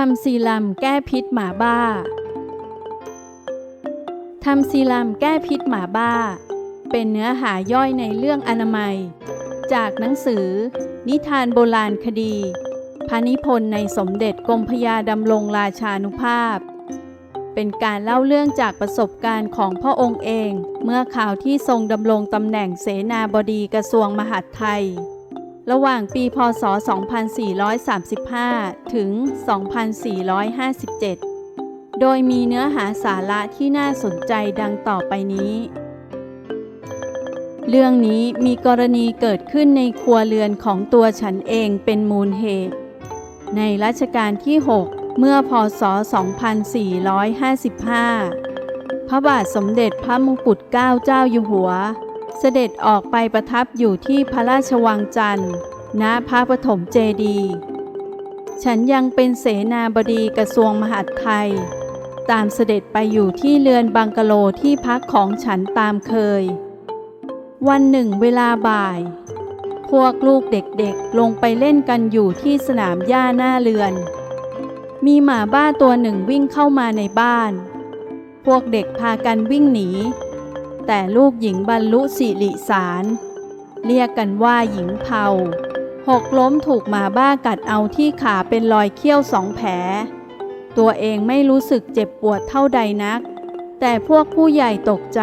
ทำซีลัมแก้พิษหมาบ้า ทำซีลัมแก้พิษหมาบ้า เป็นเนื้อหาย่อยในเรื่องอนามัย จากหนังสือ นิทานโบราณคดีพระนิพนธ์ในสมเด็จกรมพยาดำรงราชานุภาพ เป็นการเล่าเรื่องจากประสบการณ์ของพระองค์เอง เมื่อข่าวที่ทรงดำรงตำแหน่งเสนาบดีกระทรวงมหาดไทย ระหว่างปีพศ 2435 ถึง 2457 โดยมีเนื้อหาสาระที่น่าสนใจดังต่อไปนี้ เรื่องนี้มีกรณีเกิดขึ้นในครัวเรือนของตัวฉันเองเป็นมูลเหตุ ในรัชกาลที่ 6 เมื่อพศ 2455 พระบาทสมเด็จพระมงกุฎเกล้าเจ้าอยู่หัว สด็จออกไปประทับอยู่ที่พระราชวังจันทร์ณพระปฐมเจดีย์ฉันยังเป็นเสนาบดีกระทรวงมหาดไทย ตามเสด็จไปอยู่ที่เรือนบังกะโลที่พักของฉันตามเคย วันหนึ่งเวลาบ่าย พวกลูกเด็กๆลงไปเล่นกันอยู่ที่สนามหญ้าหน้าเรือน มีหมาบ้าตัวหนึ่งวิ่งเข้ามาในบ้าน พวกเด็กพากันวิ่งหนี แต่ลูกหญิงบรรลุสิริสาร เรียกกันว่าหญิงเผาหกล้มถูกหมาบ้ากัดเอาที่ขาเป็นรอยเขี้ยวสองแผล ตัวเองไม่รู้สึกเจ็บปวดเท่าใดนัก แต่พวกผู้ใหญ่ตกใจ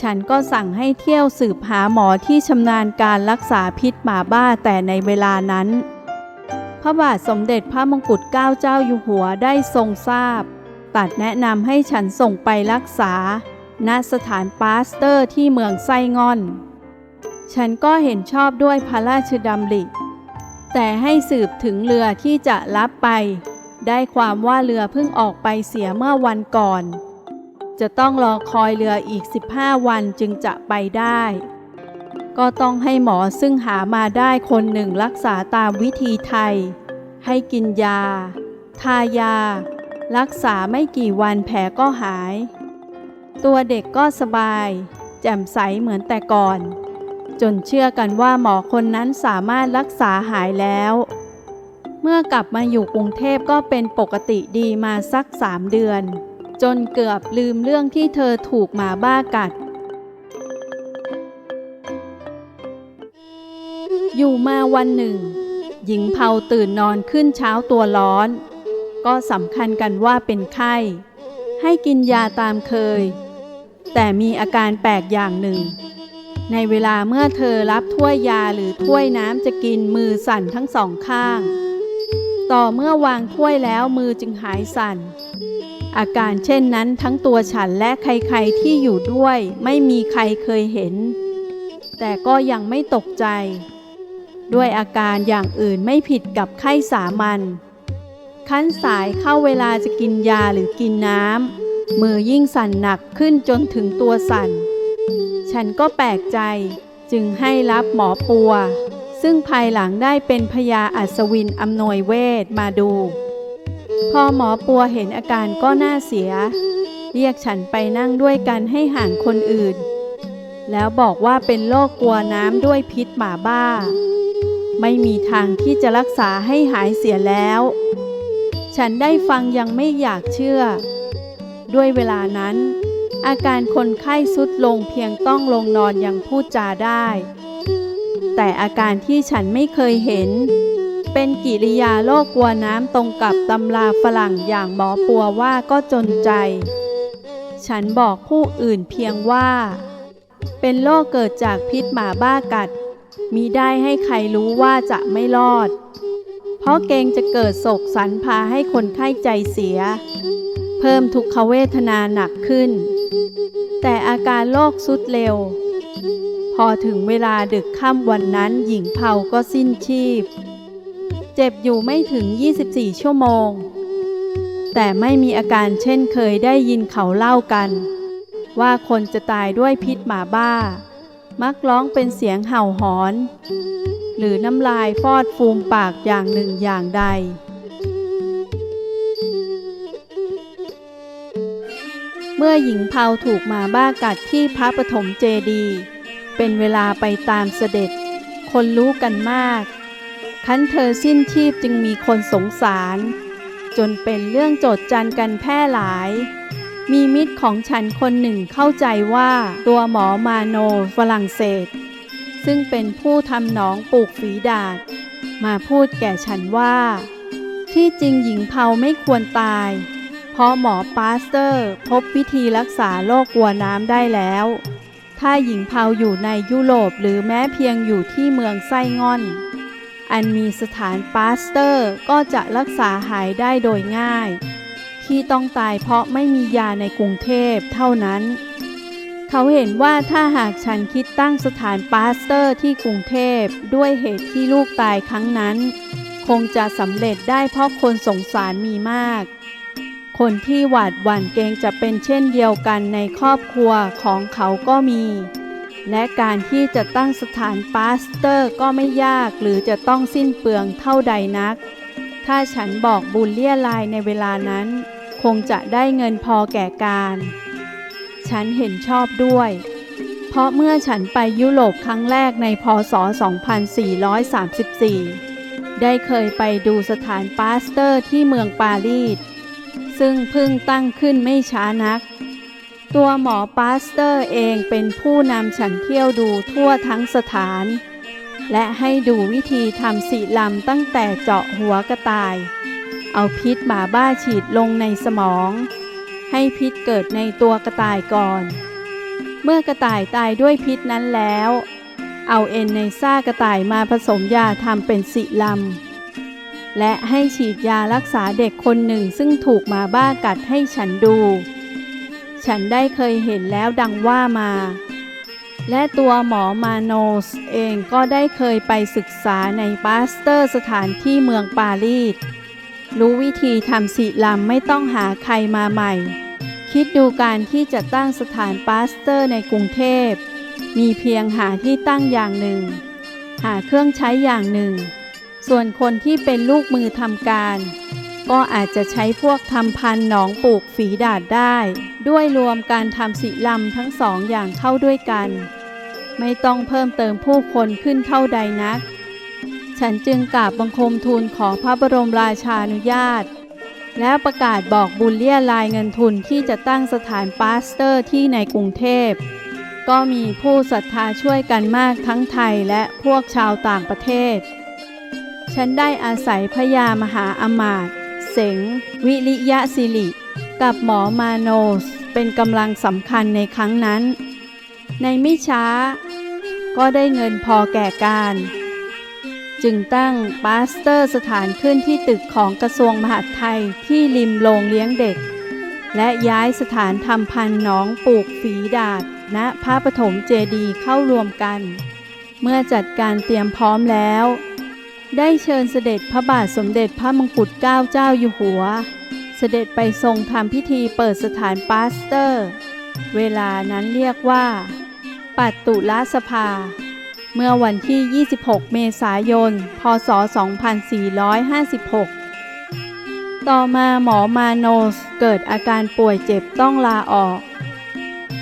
ฉันก็สั่งให้เที่ยวสืบหาหมอที่ชำนาญการรักษาพิษหมาบ้าแต่ในเวลานั้น พระบาทสมเด็จพระมงกุฎเกล้าเจ้าอยู่หัวได้ทรงทราบ ตัดแนะนำให้ฉันส่งไปรักษา ณสถานปาสเตอร์ที่เมืองไส้งอน ฉันก็เห็นชอบด้วยพระราชดำริ แต่ให้สืบถึงเรือที่จะรับไป ได้ความว่าเรือเพิ่งออกไปเสียเมื่อวันก่อน จะต้องรอคอยเรืออีก 15 วันจึงจะไปได้ ก็ต้องให้หมอซึ่งหามาได้คนหนึ่งรักษาตามวิธีไทย ให้กินยา ทายา รักษาไม่กี่วันแผลก็หาย ตัวเด็กก็สบาย แจ่มใสเหมือนแต่ก่อน จนเชื่อกันว่าหมอคนนั้นสามารถรักษาหายแล้ว เมื่อกลับมาอยู่กรุงเทพก็เป็นปกติดีมาสักสามเดือน จนเกือบลืมเรื่องที่เธอถูกหมาบ้ากัด อยู่มาวันหนึ่ง หญิงเผาตื่นนอนขึ้นเช้าตัวร้อน ก็สำคัญกันว่าเป็นไข้ให้กินยาตามเคย แต่มีอาการแปลกอย่างหนึ่ง ในเวลาเมื่อเธอรับถ้วยยาหรือถ้วยน้ำจะกินมือสั่นทั้งสองข้าง ต่อเมื่อวางถ้วยแล้วมือจึงหายสั่น อาการเช่นนั้นทั้งตัวฉันและใครๆที่อยู่ด้วย ไม่มีใครเคยเห็น แต่ก็ยังไม่ตกใจ ด้วยอาการอย่างอื่นไม่ผิดกับไข้สามัญขั้นสายเข้าเวลาจะกินยาหรือกินน้ำ มือยิ่งสั่นหนักขึ้นจนถึงตัวสั่น ฉันก็แปลกใจจึงให้รับหมอปัว ซึ่งภายหลังได้เป็นพยาอัศวินอำนวยเวทมาดู พอหมอปัวเห็นอาการก็น่าเสีย เรียกฉันไปนั่งด้วยกันให้ห่างคนอื่น แล้วบอกว่าเป็นโรคกลัวน้ำด้วยพิษหมาบ้า ไม่มีทางที่จะรักษาให้หายเสียแล้ว ฉันได้ฟังยังไม่อยากเชื่อ ด้วยเวลานั้น อาการคนไข้สุดลงเพียงต้องลงนอนยังพูดจาได้ แต่อาการที่ฉันไม่เคยเห็น เป็นกิริยาโรคกลัวน้ำตรงกับตำราฝรั่งอย่างหมอปัวว่าก็จนใจ ฉันบอกผู้อื่นเพียงว่า เป็นโรคเกิดจากพิษหมาบ้ากัดมีได้ให้ใครรู้ว่าจะไม่รอด เพราะเกรงจะเกิดโศกสันพาให้คนไข้ใจเสีย เพิ่มทุกขเวทนาหนักขึ้น แต่อาการโรคสุดเร็ว พอถึงเวลาดึกค่ำวันนั้นหญิงเผาก็สิ้นชีพ เจ็บอยู่ไม่ถึง 24 ชั่วโมง แต่ไม่มีอาการเช่นเคยได้ยินเขาเล่ากัน ว่าคนจะตายด้วยพิษหมาบ้า มักร้องเป็นเสียงเห่าหอน หรือน้ำลายฟอดฟูมปากอย่างหนึ่งอย่างใด เมื่อหญิงเผาถูกหมาบ้ากัดที่พระปฐมเจดีย์เป็นเวลาไปตามเสด็จ คนรู้กันมาก คันเธอสิ้นชีพจึงมีคนสงสาร จนเป็นเรื่องโจดจันกันแพร่หลาย มีมิตรของฉันคนหนึ่งเข้าใจว่าตัวหมอมาโนฝรั่งเศส ซึ่งเป็นผู้ทำหนองปลูกฝีดาษมาพูดแก่ฉันว่า ที่จริงหญิงเผาไม่ควรตาย พราะหมอปาสเตอร์ พบวิธีรักษาโรคกัวน้ำได้แล้ว ถ้าหญิงเผาอยู่ในยุโรปหรือแม้เพียงอยู่ที่เมืองไส้งอน อันมีสถานปาสเตอร์ก็จะรักษาหายได้โดยง่าย ที่ต้องตายเพราะไม่มียาในกรุงเทพเท่านั้น เขาเห็นว่าถ้าหากฉันคิดตั้งสถานปาสเตอร์ที่กรุงเทพด้วยเหตุที่ลูกตายครั้งนั้น คงจะสำเร็จได้เพราะคนสงสารมีมาก คนที่หวาดหวั่นเกรงจะเป็นเช่นเดียวกันในครอบครัวของเขาก็มี และการที่จะตั้งสถานปาสเตอร์ก็ไม่ยากหรือจะต้องสิ้นเปลืองเท่าใดนัก ถ้าฉันบอกบุญเลี่ยลายในเวลานั้น คงจะได้เงินพอแก่การ ฉันเห็นชอบด้วย เพราะเมื่อฉันไปยุโรปครั้งแรกในพศ 2434 ได้เคยไปดูสถานปาสเตอร์ที่เมืองปารีส ซึ่งเพิ่งตั้งขึ้นไม่ช้านัก ตัวหมอปาสเตอร์เองเป็นผู้นำฉันเที่ยวดูทั่วทั้งสถาน และให้ดูวิธีทำสีลำตั้งแต่เจาะหัวกระต่าย เอาพิษหมาบ้าฉีดลงในสมอง ให้พิษเกิดในตัวกระต่ายก่อน เมื่อกระต่ายตายด้วยพิษนั้นแล้ว เอาเอ็นในซ่ากระต่ายมาผสมยาทำเป็นสิลำ และให้ฉีดยารักษาเด็กคนหนึ่งซึ่งถูกมาบ้ากัดให้ฉันดู ฉันได้เคยเห็นแล้วดังว่ามา และตัวหมอมาโนสเองก็ได้เคยไปศึกษาในปาสเตอร์สถานที่เมืองปารีส รู้วิธีทำสิลำไม่ต้องหาใครมาใหม่ คิดดูการที่จะตั้งสถานปาสเตอร์ในกรุงเทพ มีเพียงหาที่ตั้งอย่างหนึ่ง หาเครื่องใช้อย่างหนึ่ง ส่วนคนที่เป็นลูกมือทำการ ก็อาจจะใช้พวกทำพันหนองปลูกฝีดาดได้ ด้วยรวมการทำสิลำทั้งสองอย่างเข้าด้วยกัน ไม่ต้องเพิ่มเติมผู้คนขึ้นเท่าใดนัก ฉันจึงกราบบังคมทูลขอพระบรมราชานุญาต และประกาศบอกบุญเลี่ยลายเงินทุนที่จะตั้งสถานปาสเตอร์ที่ในกรุงเทพก็มีผู้ศรัทธาช่วยกันมากทั้งไทยและพวกชาวต่างประเทศ ฉันได้อาศัยพระยามหาอมาตย์เสงวิริยะสิริ กับหมอมาโนส เป็นกำลังสำคัญในครั้งนั้น ในไม่ช้า ก็ได้เงินพอแก่การ จึงตั้งปาสเตอร์สถานขึ้นที่ตึกของกระทรวงมหาดไทยที่ริมโรงเลี้ยงเด็ก และย้ายสถานทำพันธุ์หนองปลูกฝีดาดณพระปฐมเจดีเข้ารวมกัน เมื่อจัดการเตรียมพร้อมแล้ว ได้เชิญเสด็จพระบาทสมเด็จพระมงกุฎเกล้าเจ้าอยู่หัว เสด็จไปทรงทำพิธีเปิดสถานปาสเตอร์ เวลานั้นเรียกว่า ปัตตุลสภา เมื่อวันที่ 26 เมษายน พศ 2456 ต่อมาหมอมาโนสเกิดอาการป่วยเจ็บต้องลาออก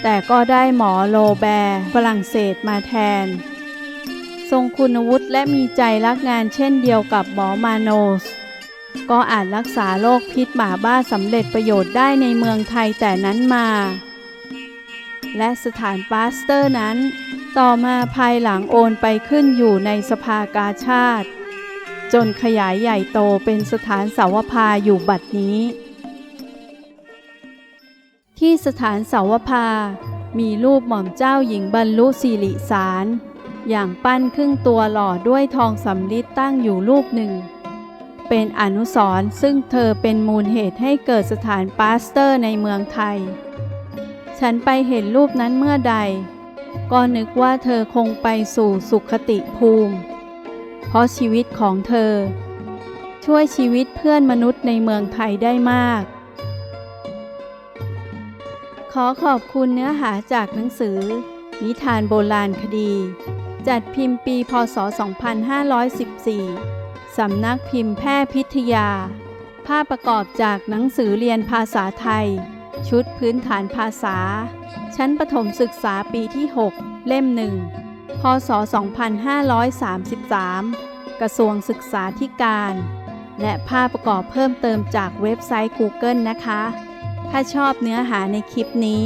แต่ก็ได้หมอโลแบร์ฝรั่งเศสมาแทน ทรงคุณวุฒิและมีใจรักงานเช่นเดียวกับหมอมาโนส ก็อาจรักษาโรคพิษหมาบ้าสำเร็จประโยชน์ได้ในเมืองไทยแต่นั้นมา และสถานปาสเตอร์นั้น ต่อมาภายหลังโอนไปขึ้นอยู่ในสภากาชาติ จนขยายใหญ่โตเป็นสถานสาวพาอยู่บัดนี้ ที่สถานสาวพามีรูปหม่อมเจ้าหญิงบรรลุสิริสาร อย่างปั้นครึ่งตัวหล่อด้วยทองสำริดตั้งอยู่รูปหนึ่ง เป็นอนุสรณ์ซึ่งเธอเป็นมูลเหตุให้เกิดสถานปาสเตอร์ในเมืองไทย ฉันไปเห็นรูปนั้นเมื่อใด ก็นึกว่าเธอคงไปสู่สุขติภูมิ เพราะชีวิตของเธอ ช่วยชีวิตเพื่อนมนุษย์ในเมืองไทยได้มากขอขอบคุณเนื้อหาจากหนังสือ นิทานโบราณคดี จัดพิมพ์ปีพศ 2514 สำนักพิมพ์แพร่พิทยา ภาพประกอบจากหนังสือเรียนภาษาไทย ชุดพื้นฐานภาษา ชั้นประถมศึกษาปีที่ 6 เล่มหนึ่ง พศ 2533 กระทรวงศึกษาธิการ และภาพประกอบเพิ่มเติมจากเว็บไซต์ Google นะคะ ถ้าชอบเนื้อหาในคลิปนี้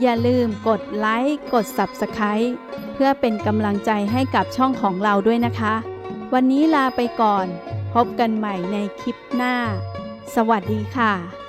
อย่าลืมกดไลค์ กด Subscribe เพื่อเป็นกำลังใจให้กับช่องของเราด้วยนะคะ วันนี้ลาไปก่อน พบกันใหม่ในคลิปหน้า สวัสดีค่ะ